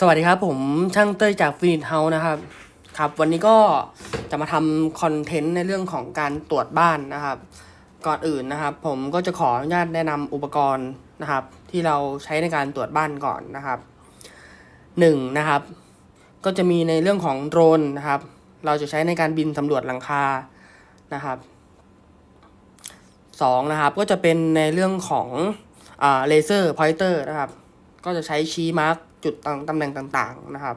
สวัสดีครับ ผมช่างเต้ยจากฟินิ h เฮานะครับ ครับ วันนี้ก็จะมาทำคอนเทนต์ในเรื่องของการตรวจบ้านนะครับ ก่อนอื่นนะครับ ผมก็จะขออนุญาตแนะนำอุปกรณ์นะครับ ที่เราใช้ในการตรวจบ้านก่อนนะครับหนึ่งนะครับ ก็จะมีในเรื่องของโดรนนะครับ เราจะใช้ในการบินสำรวจหลังคานะครับสองนะครับ ก็จะเป็นในเรื่องของอ่าเลเซอร์พอยเตอร์นะครับ ก็จะใช้ชี้มาร์ก จุดต่างตำแหน่งต่างๆนะครับ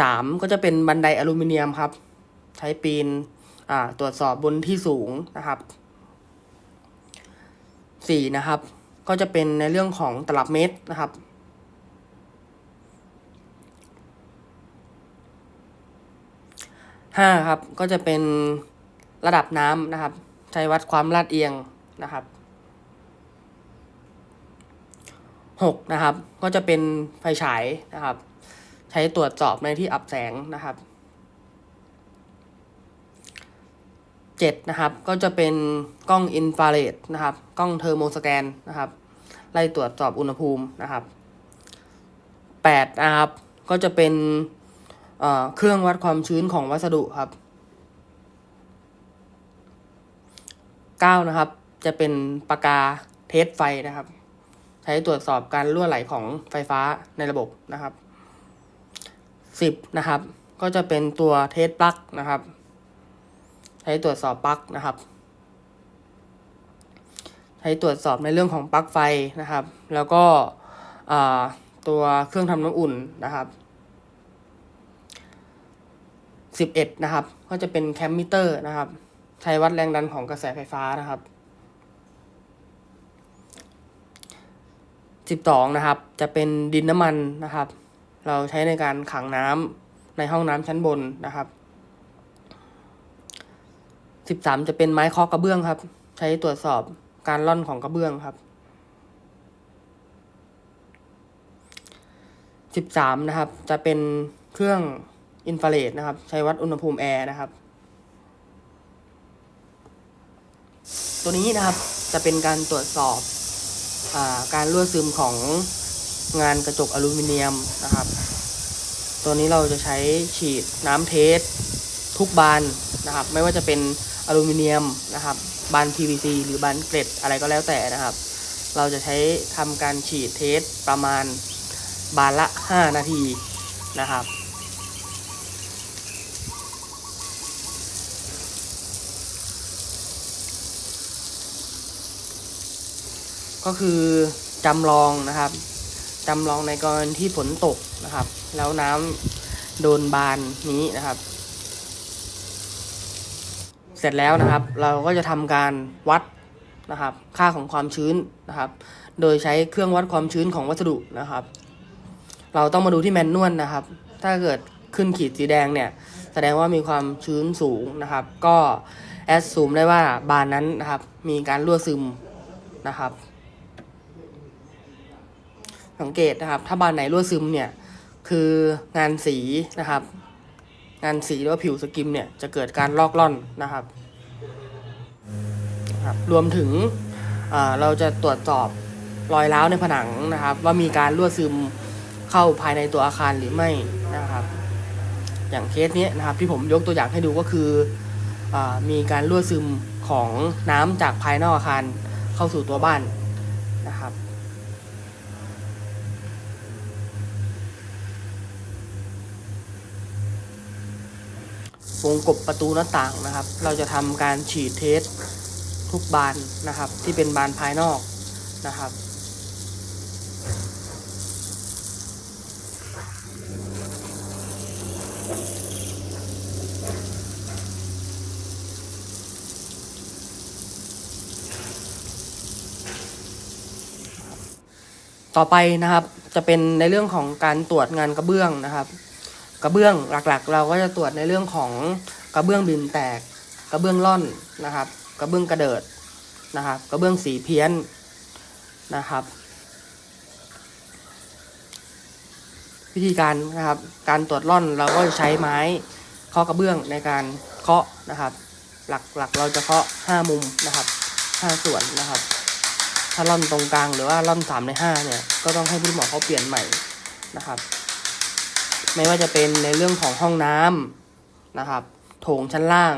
สามก็จะเป็นบันไดอลูมิเนียมครับ ใช้ปีนตรวจสอบบนที่สูงนะครับสี่นะครับ ก็จะเป็นในเรื่องของตลับเมตรนะครับห้าครับก็จะเป็นระดับน้ำนะครับ ใช้วัดความลาดเอียงนะครับ หกนะครับ ก็จะเป็นไฟฉายนะครับ ใช้ตรวจสอบในที่อับแสงนะครับเจ็ดนะครับก็จะเป็นกล้องอินฟราเรดนะครับ กล้องเทอร์โมสแกนนะครับ ไล่ตรวจสอบอุณหภูมินะครับแปดนะครับ ก็จะเป็นเเครื่องวัดความชื้นของวัสดุครับเก้านะครับ จะเป็นปากกาเทสไฟนะครับ ใช้ตรวจสอบการรั่วไหลของไฟฟ้าในระบบนะครับสิบนะครับ ก็จะเป็นตัวเทสปลั๊กนะครับ ใช้ตรวจสอบปลั๊กนะครับ ใช้ตรวจสอบในเรื่องของปลั๊กไฟนะครับ แล้วก็ตัวเครื่องทำน้ำอุ่นนะครับสิบเอ็ดนะครับ ก็จะเป็นแคมมิเตอร์นะครับ ใช้วัดแรงดันของกระแสไฟฟ้านะครับ สิบสองนะครับ จะเป็นดินน้ำมันนะครับ เราใช้ในการขังน้ำในห้องน้ำชั้นบนนะครับสิบสามจะเป็นไม้เคาะกระเบื้องครับ ใช้ตรวจสอบการล่อนของกระเบื้องครับสิบสามนะครับ จะเป็นเครื่องอินฟราเรดนะครับ ใช้วัดอุณหภูมิแอร์นะครับ ตัวนี้นะครับจะเป็นการตรวจสอบ การรั่วซึมของงานกระจกอลูมิเนียมนะครับ ตัวนี้เราจะใช้ฉีดน้ำเทสทุกบานนะครับ ไม่ว่าจะเป็นอลูมิเนียมนะครับ บาน PVC หรือบานเกล็ดอะไรก็แล้วแต่นะครับ เราจะใช้ทำการฉีดเทสประมาณบานละ 5 นาทีนะครับ ก็คือจำลองนะครับจำลองในกรณีที่ฝนตกนะครับ แล้วน้ำโดนบานนี้นะครับ เสร็จแล้วนะครับ เราก็จะทำการวัดนะครับ ค่าของความชื้นนะครับ โดยใช้เครื่องวัดความชื้นของวัสดุนะครับ เราต้องมาดูที่แมนนวลนะครับ ถ้าเกิดขึ้นขีดสีแดงเนี่ย แสดงว่ามีความชื้นสูงนะครับ ก็แอดซูมได้ว่าบานนั้นนะครับ มีการรั่วซึมนะครับ สังเกตนะครับ ถ้าบานไหนรั่วซึมเนี่ย คืองานสีนะครับ งานสีหรือว่าผิวสกิมเนี่ยจะเกิดการลอกล่อนนะครับครับ รวมถึงเราจะตรวจสอบรอยร้าวในผนังนะครับ ว่ามีการรั่วซึมเข้าภายในตัวอาคารหรือไม่นะครับ อย่างเคสนี้นะครับที่ผมยกตัวอย่างให้ดูก็คืออมีการรั่วซึมของน้ำจากภายนอกอาคารเข้าสู่ตัวบ้านนะครับ วงกบประตูหน้าต่างนะครับ เราจะทำการฉีดเทสทุกบานนะครับ ที่เป็นบานภายนอกนะครับต่อไปนะครับจะเป็นในเรื่องของการตรวจงานกระเบื้องนะครับ กระเบื้องหลักๆ เราก็จะตรวจในเรื่องของกระเบื้องบินแตก กระเบื้องล่อนนะครับ กระเบื้องกระเดิดนะครับ กระเบื้องสีเพี้ยนนะครับ วิธีการนะครับ การตรวจล่อนเราก็จะใช้ไม้เคาะกระเบื้องในการเคาะนะครับ หลักๆเราจะเคาะห้ามุมนะครับห้าส่วนนะครับ ถ้าล่อนตรงกลางหรือว่าล่อนสามในห้าเนี่ยก็ต้องให้ผู้หมอเขาเปลี่ยนใหม่นะครับ ไม่ว่าจะเป็นในเรื่องของห้องน้ำนะครับโถงชั้นล่าง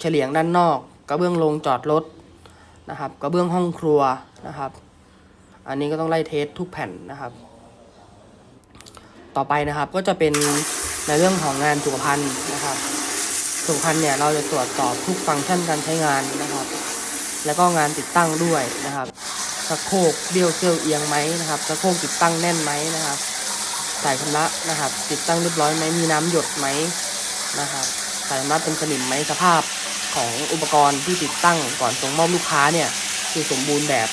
เฉลียงด้านนอก กระเบื้องโรงจอดรถนะครับกระเบื้องห้องครัวนะครับ อันนี้ก็ต้องไล่เทสทุกแผ่นนะครับ ต่อไปนะครับก็จะเป็นในเรื่องของงานสุขภัณฑ์นะครับ สุขภัณฑ์เนี่ยเราจะตรวจสอบทุกฟังก์ชันการใช้งานนะครับ แล้วก็งานติดตั้งด้วยนะครับสะโคกเบี้ยวเซี่ยวเอียงไหมนะครับสะโคกติดตั้งแน่นไหมนะครับ สายชำระนะครับ ติดตั้งเรียบร้อยไหมมีน้ำหยดไหมนะครับ สายชำระเป็นสนิมไหมสภาพของอุปกรณ์ที่ติดตั้งก่อนส่งมอบลูกค้าเนี่ยคือสมบูรณ์แบบ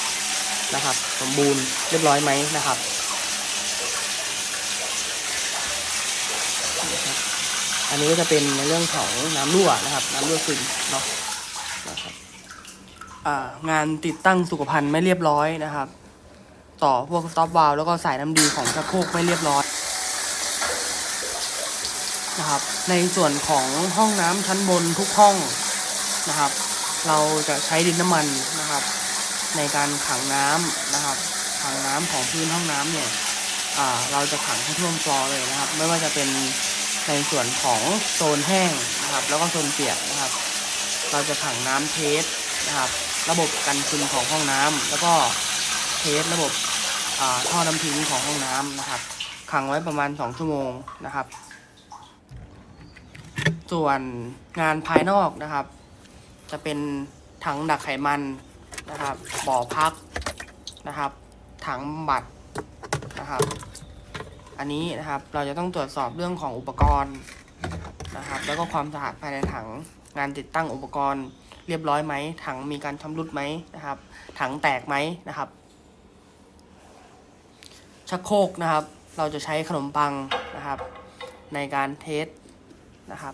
นะครับ สมบูรณ์เรียบร้อยไหมนะครับอันนี้ก็จะเป็นในเรื่องของน้ำรั่วนะครับ น้ำรั่วซึมเนาะนะครับงานติดตั้งสุขภัณฑ์ไม่เรียบร้อยนะครับ ต่อพวกสต็อปวาลแล้วก็สายน้ำดีของชักโครกไม่เรียบร้อยนะครับ ในส่วนของห้องน้ำชั้นบนทุกห้องนะครับ เราจะใช้ดินน้ำมันนะครับ ในการขังน้ำนะครับขังน้ำของพื้นห้องน้ำเนี่ยเราจะขังให้ท่วมฟลอร์เลยนะครับ ไม่ว่าจะเป็นในส่วนของโซนแห้งนะครับ แล้วก็โซนเปียกนะครับ เราจะขังน้ำเทสนะครับ ระบบกันซึมของห้องน้ำแล้วก็ เทสระบบท่อน้ำทิ้งของห้องน้ำนะครับ ขังไว้ประมาณ 2 ชั่วโมงนะครับ ส่วนงานภายนอกนะครับ จะเป็นถังดักไขมันนะครับบ่อพักนะครับ ถังบำบัดนะครับ อันนี้นะครับเราจะต้องตรวจสอบเรื่องของอุปกรณ์นะครับ แล้วก็ความสะอาดภายในถังงานติดตั้งอุปกรณ์เรียบร้อยไหมถังมีการชำรุดไหมนะครับ ถังแตกไหมนะครับ ชักโครกนะครับ เราจะใช้ขนมปังนะครับ ในการเทสนะครับ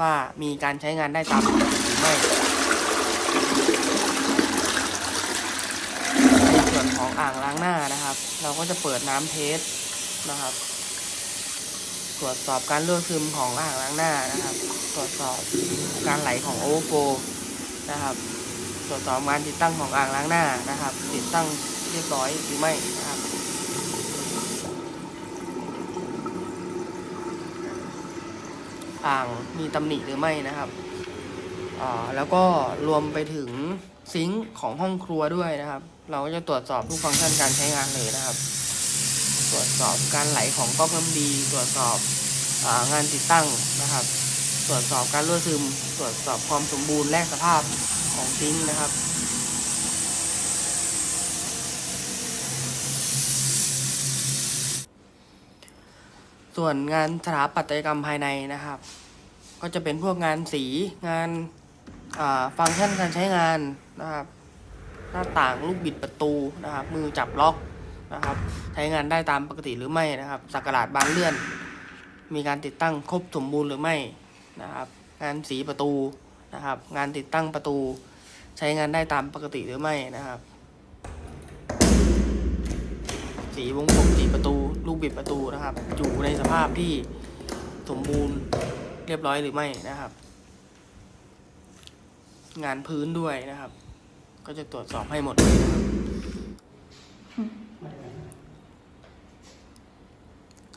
ว่ามีการใช้งานได้ตามหรือไม่ในส่วนของอ่างล้างหน้านะครับ เราก็จะเปิดน้ำเทสนะครับ ตรวจสอบการรั่วซึมของอ่างล้างหน้านะครับ ตรวจสอบการไหลของโอเวอร์โฟนะครับ ตรวจสอบการติดตั้งของอ่างล้างหน้านะครับ ติดตั้งเรียบร้อยหรือไม่นะครับ อ่างมีตำหนิหรือไม่นะครับแล้วก็รวมไปถึงซิงค์ของห้องครัวด้วยนะครับ เราก็จะตรวจสอบทุกฟังก์ชันการใช้งานเลยนะครับ ตรวจสอบการไหลของก๊อกน้ำดี ตรวจสอบองานติดตั้งนะครับ ตรวจสอบการรั่วซึม ตรวจสอบความสมบูรณ์และสภาพของซิงค์นะครับ ส่วนงานสถาปัตยกรรมภายในนะครับ ก็จะเป็นพวกงานสีงานฟังก์ชันการใช้งานนะครับหน้าต่างลูกบิดประตูนะครับ มือจับล็อกนะครับ ใช้งานได้ตามปกติหรือไม่นะครับสักการาดบานเลื่อน มีการติดตั้งครบสมบูรณ์หรือไม่นะครับ งานสีประตูนะครับ งานติดตั้งประตู ใช้งานได้ตามปกติหรือไม่นะครับ สีวงกลมสีประตู ลูกบิดประตูนะครับ อยู่ในสภาพที่สมบูรณ์เรียบร้อยหรือไม่นะครับ งานพื้นด้วยนะครับ ก็จะตรวจสอบให้หมด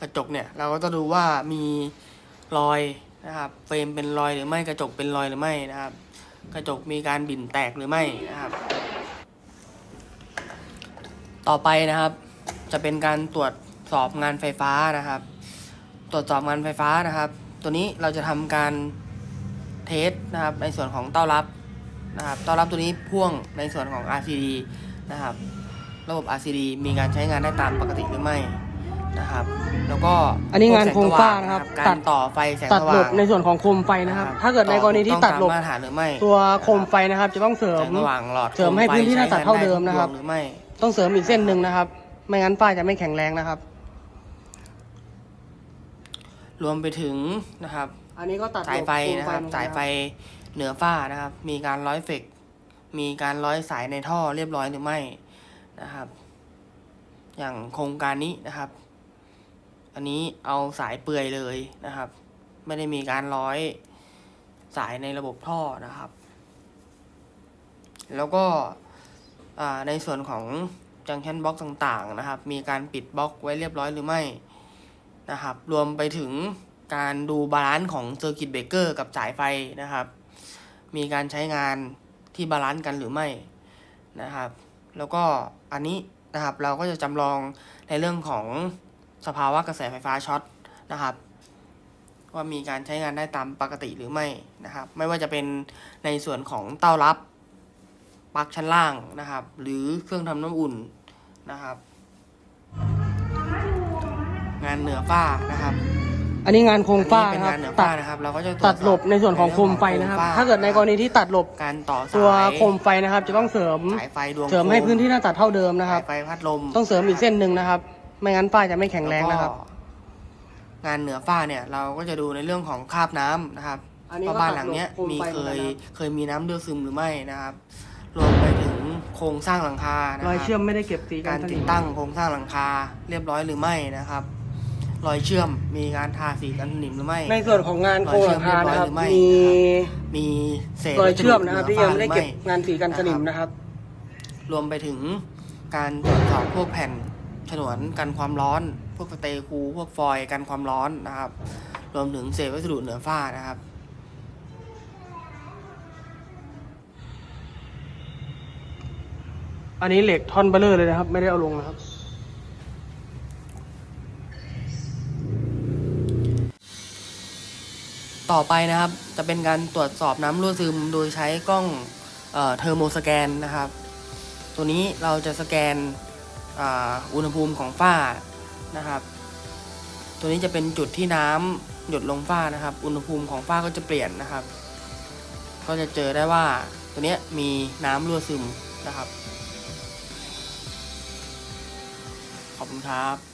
กระจกเนี่ย เราก็จะดูว่ามีรอยนะครับเฟรมเป็นรอยหรือไม่กระจกเป็นรอยหรือไม่นะครับ กระจกมีการบิ่นแตกหรือไม่นะครับ ต่อไปนะครับ จะเป็นการตรวจ สอบงานไฟฟ้านะครับ ตรวจสอบงานไฟฟ้านะครับ ตัวนี้เราจะทำการเทสนะครับ ในส่วนของเต้ารับนะครับเต้ารับตัวนี้พ่วงในส่วนของ RCD นะครับ ระบบ RCD มีการใช้งานได้ตามปกติหรือไม่นะครับ แล้วก็อันนี้งานโครงสร้างนะครับการตัดต่อไฟแสงตัดสหลว่าบงในส่วนของโคมไฟนะครับ ถ้าเกิดในกรณีที่ตัดหลบต้องตามมาตรฐานหรือไม่ตัวโคมไฟนะครับ จะต้องเสริแสมงสว่างหลอดเสริมให้พื้นที่หน้าตัดเท่าเดิมนะครับหรือไม่ต้องเสริมอีกเส้นหนึ่งนะครับ ไม่งั้นฝ้าจะไม่แข็งแรงนะครับ รวมไปถึงนะครับ อันนี้ก็ตัดหลบสายไฟโมนะครับลงสายไฟเหนือฝ้านะครับ มีการร้อยเฟก มีการร้อยสายในท่อเรียบร้อยหรือไม่นะครับ อย่างโครงการนี้นะครับ อันนี้เอาสายเปื่อยเลยนะครับ ไม่ได้มีการร้อยสายในระบบท่อนะครับ แล้วก็อ่าในส่วนของจังชันบล็อกต่างๆนะครับ มีการปิดบล็อกไว้เรียบร้อยหรือไม่ นะครับ รวมไปถึงการดูบาลานซ์ของเซอร์กิตเบรกเกอร์กับสายไฟนะครับ มีการใช้งานที่บาลานซ์กันหรือไม่นะครับ แล้วก็อันนี้นะครับเราก็จะจำลองในเรื่องของสภาวะกระแสไฟฟ้าช็อตนะครับ ว่ามีการใช้งานได้ตามปกติหรือไม่นะครับ ไม่ว่าจะเป็นในส่วนของเต้ารับปลั๊กชั้นล่างนะครับ หรือเครื่องทำน้ำอุ่นนะครับานเหนือฝ้านะครับอันนี้งานโครงฝ้าอันนี้เป็นนะครับงานเหนือตัฝ้าดนะครับเราก็จะตรวจตัดหลบในส่วนของโคมไฟนะครับใเองของโมฝ้ถ้าเกิดในกรณีที่ตัดหลบการต่อสายตัวโคมไฟนะครับ จะต้องเสริมสายไฟดวงเสริมให้โคพื้นที่หน้าตัดเท่าเดิมนะครับ สายไฟพัดลมต้องเสริมอีกเส้นหนึ่งนะครับ ไม่งั้นฝ้าจะไม่แข็งแรงนะครับล้วก็งานเหนือฝ้าเนี่ยเราก็จะดูในเรื่องของคราบน้ำนะครับอันนี้ก็ว่าบ้านหลังเนี้ยตัดหลบโคมมีไฟเคเหมือนกันยนะครับ เคยมีน้ำเดือดซึมหรือไม่นะครับ รวมไปถึงโครงสร้างหลังคานะครรัอยบเชื่อมไม่ได้เก็บสีกักานรสตินิดม ตั้งโครงสร้างหลังคาเรียบร้อยหรือไม่นะครับ รอยเชื่อม มีการทาสีกันสนิมหรือไม่ในส่วนของงานโครงหลังคานะครับรอยเชื่อมเรียบร้อยหรือไม่มีมีเศษรอยเชื่อมนะครับที่ยังไม่ได้เก็บหนือฝ้าหรืองานสีกันสนิมนะครับ รวมไปถึงการตรวจสอบพวกแผ่นฉนวนกันความร้อน พวกสเตย์คูลพวกฟอยล์กันความร้อนนะครับ รวมถึงเศษวัสดุเหนือฝ้านะครับอันนี้เหล็กท่อนเบลเลอร์เลยนะครับ ไม่ได้เอาลงนะครับ ต่อไปนะครับ จะเป็นการตรวจสอบน้ำรั่วซึมโดยใช้กล้องเอ่อเทอร์โมสแกนนะครับ ตัวนี้เราจะสแกนอ่าอุณหภูมิของฝ้านะครับ ตัวนี้จะเป็นจุดที่น้ำหยดลงฝ้านะครับ อุณหภูมิของฝ้าก็จะเปลี่ยนนะครับ ก็จะเจอได้ว่าตัวนี้มีน้ำรั่วซึมนะครับ ขอบคุณครับ